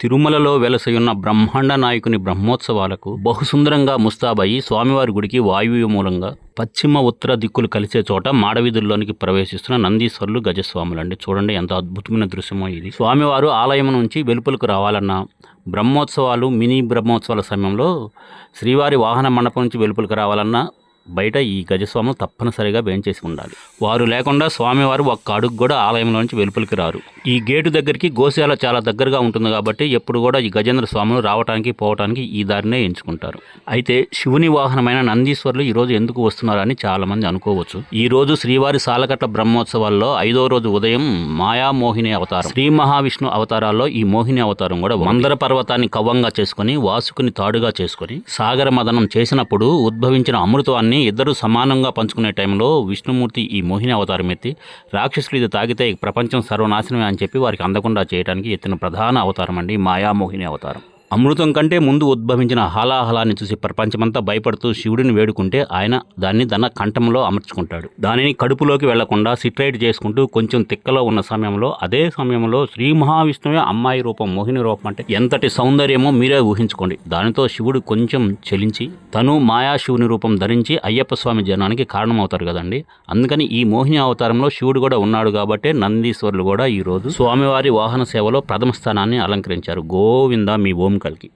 తిరుమలలో వెలసయున్న బ్రహ్మాండ నాయకుని బ్రహ్మోత్సవాలకు బహుసుందరంగా ముస్తాబయి స్వామివారి గుడికి వాయువ్య మూలంగా పశ్చిమ ఉత్తర దిక్కులు కలిసే చోట మాడవీధుల్లోనికి ప్రవేశిస్తున్న నందీశ్వరులు గజస్వాములండి. చూడండి ఎంత అద్భుతమైన దృశ్యమో ఇది. స్వామివారు ఆలయం నుంచి వెలుపలకు రావాలన్నా బ్రహ్మోత్సవాలు మినీ బ్రహ్మోత్సవాల సమయంలో శ్రీవారి వాహన మండపం నుంచి వెలుపలకు రావాలన్నా బయట ఈ గజస్వాములు తప్పనిసరిగా వేయించేసి ఉండాలి. వారు లేకుండా స్వామివారు ఒక్క అడుగు కూడా ఆలయంలోంచి వెలుపలికి రారు. ఈ గేటు దగ్గరికి గోశాల చాలా దగ్గరగా ఉంటుంది కాబట్టి ఎప్పుడు కూడా ఈ గజేంద్ర స్వాములు రావడానికి పోవటానికి ఈ దారినే ఎంచుకుంటారు. అయితే శివుని వాహనమైన నందీశ్వరులు ఈరోజు ఎందుకు వస్తున్నారని చాలామంది అనుకోవచ్చు. ఈ రోజు శ్రీవారి సాలకట్ల బ్రహ్మోత్సవాల్లో ఐదో రోజు ఉదయం మాయామోహిని అవతారం శ్రీ మహావిష్ణు అవతారాల్లో ఈ మోహిని అవతారం కూడా మందర పర్వతాన్ని కవ్వంగా చేసుకొని వాసుకుని తాడుగా చేసుకొని సాగర మదనం చేసినప్పుడు ఉద్భవించిన అమృతాన్ని ఇద్దరు సమానంగా పంచుకునే టైంలో విష్ణుమూర్తి ఈ మోహిని అవతారం ఎత్తి రాక్షసులు ఇది తాగితే ప్రపంచం సర్వనాశనమే అని చెప్పి వారికి అందకుండా చేయడానికి ఎత్తిన ప్రధాన అవతారం అండి మాయామోహిని అవతారం. అమృతం కంటే ముందు ఉద్భవించిన హాలాహలాన్ని చూసి ప్రపంచమంతా భయపడుతూ శివుడిని వేడుకుంటే ఆయన దాన్ని తన కంఠంలో అమర్చుకుంటాడు. దానిని కడుపులోకి వెళ్ళకుండా సిట్రైట్ చేసుకుంటూ కొంచెం తిక్కలో ఉన్న సమయంలో అదే సమయంలో శ్రీ మహావిష్ణువే అమ్మాయి రూపం మోహిని రూపం అంటే ఎంతటి సౌందర్యమో మీరే ఊహించుకోండి. దానితో శివుడు కొంచెం చెలించి తను మాయా శివుని రూపం ధరించి అయ్యప్ప స్వామి జనానికి కారణమవుతారు కదండి. అందుకని ఈ మోహిని అవతారంలో శివుడు కూడా ఉన్నాడు కాబట్టి నందీశ్వరులు కూడా ఈ రోజు స్వామివారి వాహన సేవలో ప్రథమ స్థానాన్ని అలంకరించారు. గోవింద మీ ఓం कल की।